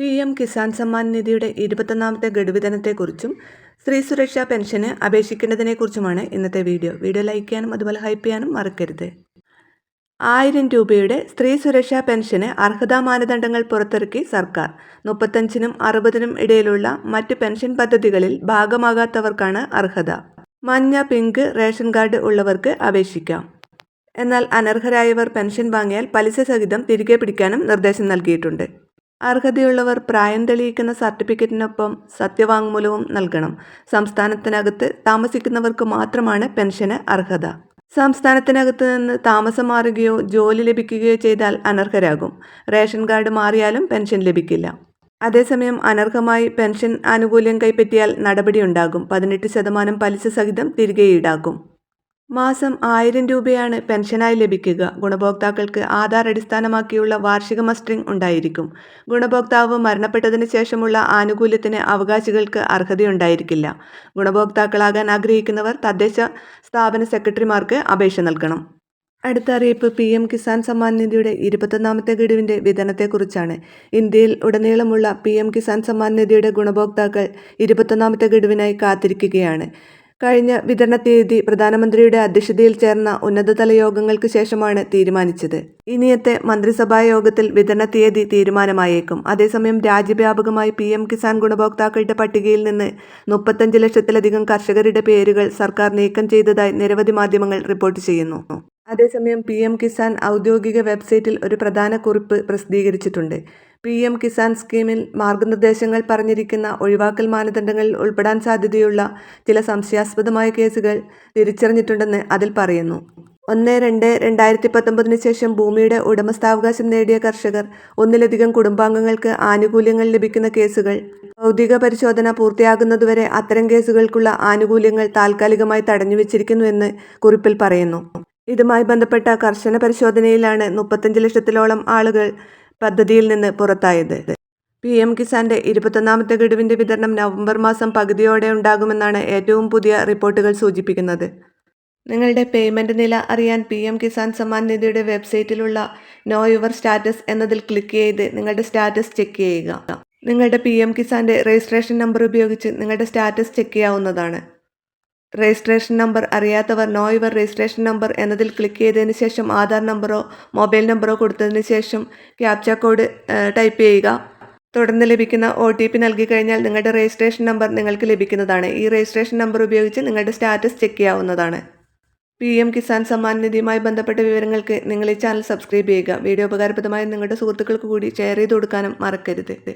P M Kisan Samman നിധിയുടെ ഇരുപത്തൊന്നാമത്തെ ഗഡുവിതനത്തെക്കുറിച്ചും സ്ത്രീ സുരക്ഷാ പെൻഷന് അപേക്ഷിക്കേണ്ടതിനെക്കുറിച്ചുമാണ് ഇന്നത്തെ വീഡിയോ. വീഡിയോ ലൈക്ക് ചെയ്യാനും അതുപോലെ ഹൈപ്പ് ചെയ്യാനും മറക്കരുത്. ആയിരം രൂപയുടെ സ്ത്രീ സുരക്ഷാ പെൻഷന് അർഹതാ മാനദണ്ഡങ്ങൾ പുറത്തിറക്കി സർക്കാർ. മുപ്പത്തഞ്ചിനും അറുപതിനും ഇടയിലുള്ള മറ്റ് പെൻഷൻ പദ്ധതികളിൽ ഭാഗമാകാത്തവർക്കാണ് അർഹത. മഞ്ഞ പിങ്ക് റേഷൻ കാർഡ് ഉള്ളവർക്ക് അപേക്ഷിക്കാം. എന്നാൽ അനർഹരായവർ പെൻഷൻ വാങ്ങിയാൽ പലിശ സഹിതം തിരികെ പിടിക്കാനും നിർദ്ദേശം നൽകിയിട്ടുണ്ട്. അർഹതയുള്ളവർ പ്രായം തെളിയിക്കുന്ന സർട്ടിഫിക്കറ്റിനൊപ്പം സത്യവാങ്മൂലവും നൽകണം. സംസ്ഥാനത്തിനകത്ത് താമസിക്കുന്നവർക്ക് മാത്രമാണ് പെൻഷന് അർഹത. സംസ്ഥാനത്തിനകത്ത് നിന്ന് താമസം മാറുകയോ ജോലി ലഭിക്കുകയോ ചെയ്താൽ അനർഹരാകും. റേഷൻ കാർഡ് മാറിയാലും പെൻഷൻ ലഭിക്കില്ല. അതേസമയം അനർഹമായി പെൻഷൻ ആനുകൂല്യം കൈപ്പറ്റിയാൽ നടപടിയുണ്ടാകും. പതിനെട്ട് ശതമാനം പലിശ സഹിതം തിരികെ ഈടാക്കും. മാസം ആയിരം രൂപയാണ് പെൻഷനായി ലഭിക്കുക. ഗുണഭോക്താക്കൾക്ക് ആധാർ അടിസ്ഥാനമാക്കിയുള്ള വാർഷിക മസ്റ്ററിംഗ് ഉണ്ടായിരിക്കും. ഗുണഭോക്താവ് മരണപ്പെട്ടതിന് ശേഷമുള്ള ആനുകൂല്യത്തിന് അവകാശികൾക്ക് അർഹതയുണ്ടായിരിക്കില്ല. ഗുണഭോക്താക്കളാകാൻ ആഗ്രഹിക്കുന്നവർ തദ്ദേശ സ്ഥാപന സെക്രട്ടറിമാർക്ക് അപേക്ഷ നൽകണം. അടുത്ത അറിയിപ്പ് പി എം കിസാൻ സമ്മാൻ നിധിയുടെ ഇരുപത്തൊന്നാമത്തെ ഗഡുവിന്റെ വിതരണത്തെക്കുറിച്ചാണ്. ഇന്ത്യയിൽ ഉടനീളമുള്ള പി എം കിസാൻ സമ്മാൻ നിധിയുടെ ഗുണഭോക്താക്കൾ ഇരുപത്തൊന്നാമത്തെ ഗഡുവിനായി കാത്തിരിക്കുകയാണ്. കഴിഞ്ഞ വിതരണ തീയതി പ്രധാനമന്ത്രിയുടെ അധ്യക്ഷതയിൽ ചേർന്ന ഉന്നതതല യോഗങ്ങൾക്ക് ശേഷമാണ് തീരുമാനിച്ചത്. ഇനിയത്തെ മന്ത്രിസഭാ യോഗത്തിൽ വിതരണ തീയതി തീരുമാനമായേക്കും. അതേസമയം രാജ്യവ്യാപകമായി പി എം കിസാൻ ഗുണഭോക്താക്കളുടെ പട്ടികയിൽ നിന്ന് മുപ്പത്തഞ്ച് ലക്ഷത്തിലധികം കർഷകരുടെ പേരുകൾ സർക്കാർ നീക്കം ചെയ്തതായി നിരവധി മാധ്യമങ്ങൾ റിപ്പോർട്ട് ചെയ്യുന്നു. അതേസമയം പി എം കിസാൻ ഔദ്യോഗിക വെബ്സൈറ്റിൽ ഒരു പ്രധാന കുറിപ്പ് പ്രസിദ്ധീകരിച്ചിട്ടുണ്ട്. പി എം കിസാൻ സ്കീമിൽ മാർഗനിർദ്ദേശങ്ങൾ പറഞ്ഞിരിക്കുന്ന ഒഴിവാക്കൽ മാനദണ്ഡങ്ങളിൽ ഉൾപ്പെടാൻ സാധ്യതയുള്ള ചില സംശയാസ്പദമായ കേസുകൾ തിരിച്ചറിഞ്ഞിട്ടുണ്ടെന്ന് അതിൽ പറയുന്നു. ഒന്ന് രണ്ട് രണ്ടായിരത്തി പത്തൊമ്പതിന് ശേഷം ഭൂമിയുടെ ഉടമസ്ഥാവകാശം നേടിയ കർഷകർ ഒന്നിലധികം കുടുംബാംഗങ്ങൾക്ക് ആനുകൂല്യങ്ങൾ ലഭിക്കുന്ന കേസുകൾ ഭൗതിക പരിശോധന പൂർത്തിയാകുന്നതുവരെ അത്തരം കേസുകൾക്കുള്ള ആനുകൂല്യങ്ങൾ താൽക്കാലികമായി തടഞ്ഞുവെച്ചിരിക്കുന്നുവെന്ന് കുറിപ്പിൽ പറയുന്നു. ഇതുമായി ബന്ധപ്പെട്ട കർശന പരിശോധനയിലാണ് മുപ്പത്തഞ്ച് ലക്ഷത്തിലോളം ആളുകൾ പദ്ധതിയിൽ നിന്ന് പുറത്തായത്. പി എം കിസാന്റെ ഇരുപത്തൊന്നാമത്തെ ഗഡുവിന്റെ വിതരണം നവംബർ മാസം പകുതിയോടെ ഉണ്ടാകുമെന്നാണ് ഏറ്റവും പുതിയ റിപ്പോർട്ടുകൾ സൂചിപ്പിക്കുന്നത്. നിങ്ങളുടെ പേയ്മെന്റ് നില അറിയാൻ പി എം കിസാൻ സമ്മാൻ നിധിയുടെ വെബ്സൈറ്റിലുള്ള നോ യുവർ സ്റ്റാറ്റസ് എന്നതിൽ ക്ലിക്ക് ചെയ്ത് നിങ്ങളുടെ സ്റ്റാറ്റസ് ചെക്ക് ചെയ്യുക. നിങ്ങളുടെ പി എം കിസാന്റെ രജിസ്ട്രേഷൻ നമ്പർ ഉപയോഗിച്ച് നിങ്ങളുടെ സ്റ്റാറ്റസ് ചെക്ക് ചെയ്യാവുന്നതാണ്. രജിസ്ട്രേഷൻ നമ്പർ അറിയാത്തവർ നോ യുവർ രജിസ്ട്രേഷൻ നമ്പർ എന്നതിൽ ക്ലിക്ക് ചെയ്തതിന് ശേഷം ആധാർ നമ്പറോ മൊബൈൽ നമ്പറോ കൊടുത്തതിന് ശേഷം ക്യാപ്ച കോഡ് ടൈപ്പ് ചെയ്യുക. തുടർന്ന് ലഭിക്കുന്ന ഒ ടി പി നൽകി കഴിഞ്ഞാൽ നിങ്ങളുടെ രജിസ്ട്രേഷൻ നമ്പർ നിങ്ങൾക്ക് ലഭിക്കുന്നതാണ്. ഈ രജിസ്ട്രേഷൻ നമ്പർ ഉപയോഗിച്ച് നിങ്ങളുടെ സ്റ്റാറ്റസ് ചെക്ക് ചെയ്യാവുന്നതാണ്. പി എം കിസാൻ സമ്മാൻ നിധിയുമായി ബന്ധപ്പെട്ട വിവരങ്ങൾക്ക് നിങ്ങൾ ഈ ചാനൽ സബ്സ്ക്രൈബ് ചെയ്യുക. വീഡിയോ ഉപകാരപ്രദമായി നിങ്ങളുടെ സുഹൃത്തുക്കൾക്ക് കൂടി ഷെയർ ചെയ്ത് കൊടുക്കാനും മറക്കരുത്.